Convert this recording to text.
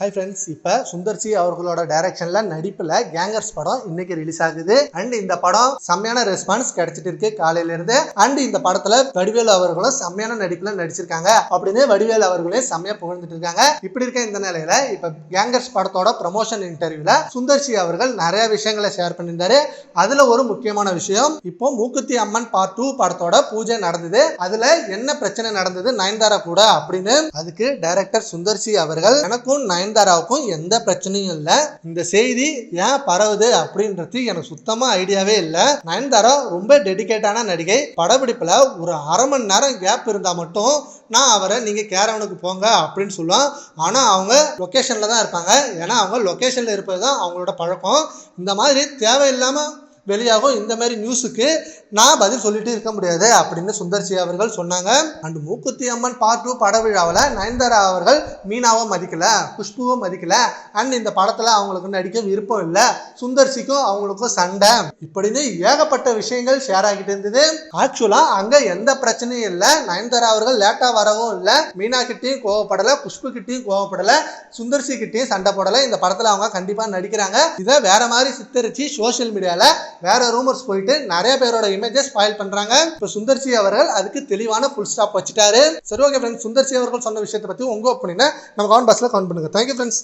Hi friends இப்போ சுந்தர்சி அவர்களோட டைரக்ஷனில் நடிப்பில் கேங்கர்ஸ் படம் இன்னைக்கு ரிலீஸ் ஆகுது. அண்ட் இந்த படம் செம்மையான ரெஸ்பான்ஸ் கிடைச்சிட்டு இருக்கு காலையில இருந்து அண்ட் இந்த படத்தில் வடிவேலு அவர்களும் செம்மையான நடிப்பில் நடிச்சிருக்காங்க. அப்படின்னு வடிவேலு அவர்களே செம்மையா புகழ்ந்துட்டு இருக்காங்க. இப்படி இருக்க இந்த நிலையில இப்போ கேங்கர்ஸ் படத்தோட ப்ரமோஷன் இன்டர்வியூல சுந்தர்சி அவர்கள் நிறைய விஷயங்களை ஷேர் பண்ணியிருந்தாரு. அதில் ஒரு முக்கியமான விஷயம் இப்போ மூக்குத்தி அம்மன் பார்ட் டூ படத்தோட பூஜை நடந்தது. அதில் என்ன பிரச்சனை நடந்தது நயன்தாரா கூட அப்படின்னு அதுக்கு டைரக்டர் சுந்தர்சி அவர்கள் எனக்கும் நயன் நயன்தாராவுக்கும் எந்த பிரச்சனையும் இல்லை. இந்த செய்தி ஏன் பரவுது அப்படின்றது எனக்கு சுத்தமா ஐடியாவே இல்லை. நயன்தாரா ரொம்ப டெடிகேட்டான நடிகை. படப்பிடிப்புல ஒரு அரை மணி நேரம் கேப் இருந்தா மட்டும் நான் அவரை நீங்க கேரவனுக்கு போங்க அப்படின்னு சொல்லுவேன். ஆனா அவங்க லொக்கேஷன்ல தான் இருப்பாங்க. ஏன்னா அவங்க லொக்கேஷன்ல இருப்பது தான் அவங்களோட பழக்கம். இந்த மாதிரி தேவையில்லாம வெளியாகும். இந்த மாதிரி நியூஸுக்கு நான் பதில் சொல்லிட்டு இருக்க முடியாது அப்படின்னு சுந்தர்சி அவர்கள் சொன்னாங்க. And Mookuthi Amman part two பட விழாவில் நயன்தாரா அவர்கள் மீனாவை மதிக்கல குஷ்புவை மதிக்கல. அண்ட் இந்த படத்தில் அவங்களுக்கு நடிக்க விருப்பம் இல்லை. சுந்தர்சிக்கும் அவங்களுக்கும் சண்டை. இப்படின்னு ஏகப்பட்ட விஷயங்கள் ஷேர் ஆகிட்டு இருந்தது. ஆக்சுவலாக அங்கே எந்த பிரச்சனையும் இல்லை. நயன்தாரா அவர்கள் லேட்டாக வரவும் இல்லை. மீனா கிட்டேயும் கோவப்படலை குஷ்பு கிட்டேயும் கோவப்படலை சுந்தர்சி கிட்டேயும் சண்டை போடலை. இந்த படத்தில் அவங்க கண்டிப்பாக நடிக்கிறாங்க. இதை வேற மாதிரி சித்தரிச்சு சோஷியல் மீடியாவில் வேற ரூமர்ஸ் போயிட்டு நிறைய பேரோட இமேஜஸ் ஸ்பாயில் பண்றாங்க. இப்போ சுந்தர்சி அவர்கள் அதுக்கு தெளிவான ஃபுல் ஸ்டாப் வச்சுட்டாரு. சரி ஓகே ஃப்ரெண்ட்ஸ் சுந்தர்சி அவர்கள் சொன்ன விஷயத்தை பத்தி உங்க ஒப்பீனியனை நம்ம கவுண்ட் பஸ்ல கவுண்ட் பண்ணுங்க. Thank you friends